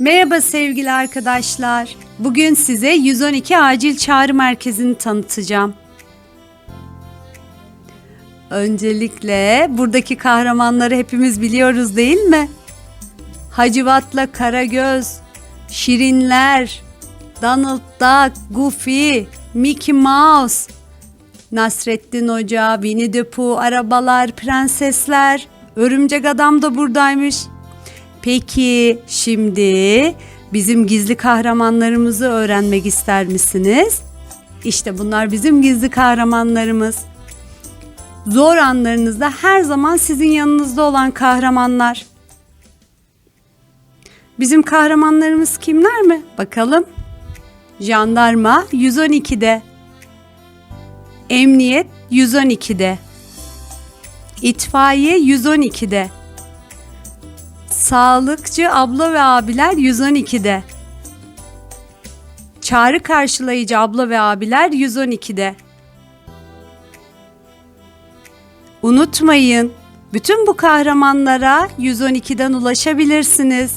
Merhaba sevgili arkadaşlar. Bugün size 112 acil çağrı merkezini tanıtacağım. Öncelikle buradaki kahramanları hepimiz biliyoruz değil mi? Hacivat'la Karagöz, Şirinler, Donald Duck, Goofy, Mickey Mouse, Nasrettin Hoca, Winnie the Pooh, arabalar, prensesler, Örümcek Adam da buradaymış. Peki şimdi bizim gizli kahramanlarımızı öğrenmek ister misiniz? İşte bunlar bizim gizli kahramanlarımız. Zor anlarınızda her zaman sizin yanınızda olan kahramanlar. Bizim kahramanlarımız kimler mi? Bakalım. Jandarma 112'de. Emniyet 112'de. İtfaiye 112'de. Sağlıkçı abla ve abiler 112'de. Çağrı karşılayıcı abla ve abiler 112'de. Unutmayın, bütün bu kahramanlara 112'den ulaşabilirsiniz.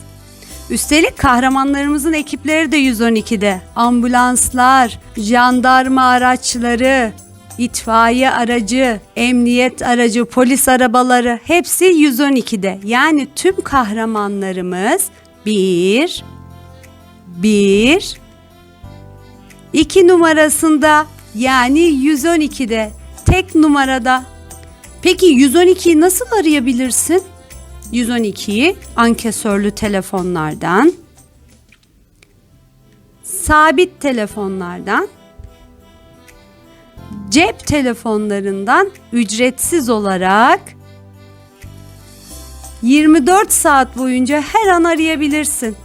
Üstelik kahramanlarımızın ekipleri de 112'de. Ambulanslar, jandarma araçları, itfaiye aracı, emniyet aracı, polis arabaları hepsi 112'de. Yani tüm kahramanlarımız 1 1 2 numarasında yani 112'de tek numarada. Peki 112'yi nasıl arayabilirsin? 112'yi ankesörlü telefonlardan, sabit telefonlardan, cep telefonlarından ücretsiz olarak 24 saat boyunca her an arayabilirsin.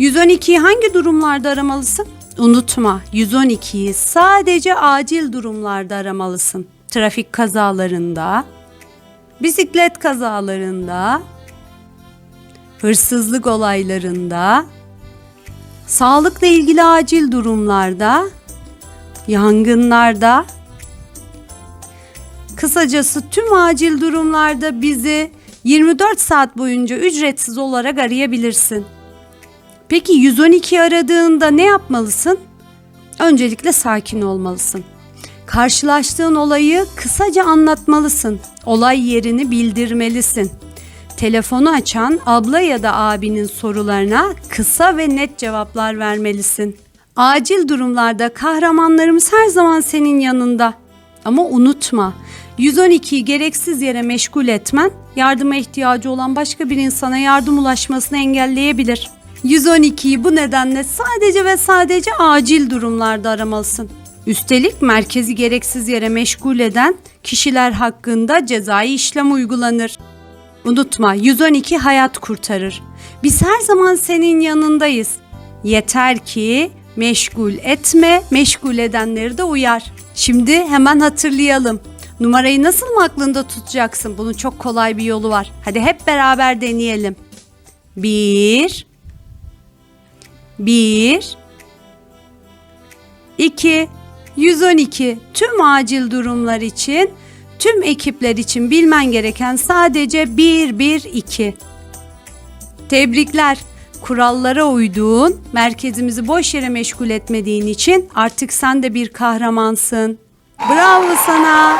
112'yi hangi durumlarda aramalısın? Unutma 112'yi sadece acil durumlarda aramalısın. Trafik kazalarında, bisiklet kazalarında, hırsızlık olaylarında, sağlıkla ilgili acil durumlarda, yangınlarda, kısacası tüm acil durumlarda bizi 24 saat boyunca ücretsiz olarak arayabilirsin. Peki 112 aradığında ne yapmalısın? Öncelikle sakin olmalısın. Karşılaştığın olayı kısaca anlatmalısın. Olay yerini bildirmelisin. Telefonu açan abla ya da abinin sorularına kısa ve net cevaplar vermelisin. Acil durumlarda kahramanlarımız her zaman senin yanında. Ama unutma, 112'yi gereksiz yere meşgul etmen yardıma ihtiyacı olan başka bir insana yardım ulaşmasını engelleyebilir. 112'yi bu nedenle sadece ve sadece acil durumlarda aramalısın. Üstelik merkezi gereksiz yere meşgul eden kişiler hakkında cezai işlem uygulanır. Unutma 112 hayat kurtarır. Biz her zaman senin yanındayız. Yeter ki meşgul etme, meşgul edenleri de uyar. Şimdi hemen hatırlayalım. Numarayı nasıl mı aklında tutacaksın? Bunun çok kolay bir yolu var. Hadi hep beraber deneyelim. 1 1 2 112 tüm acil durumlar için tüm ekipler için bilmen gereken sadece 112. Tebrikler. Kurallara uyduğun, merkezimizi boş yere meşgul etmediğin için artık sen de bir kahramansın. Bravo sana.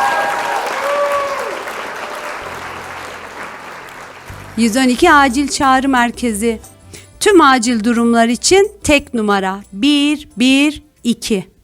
112 acil çağrı merkezi. Tüm acil durumlar için tek numara 112.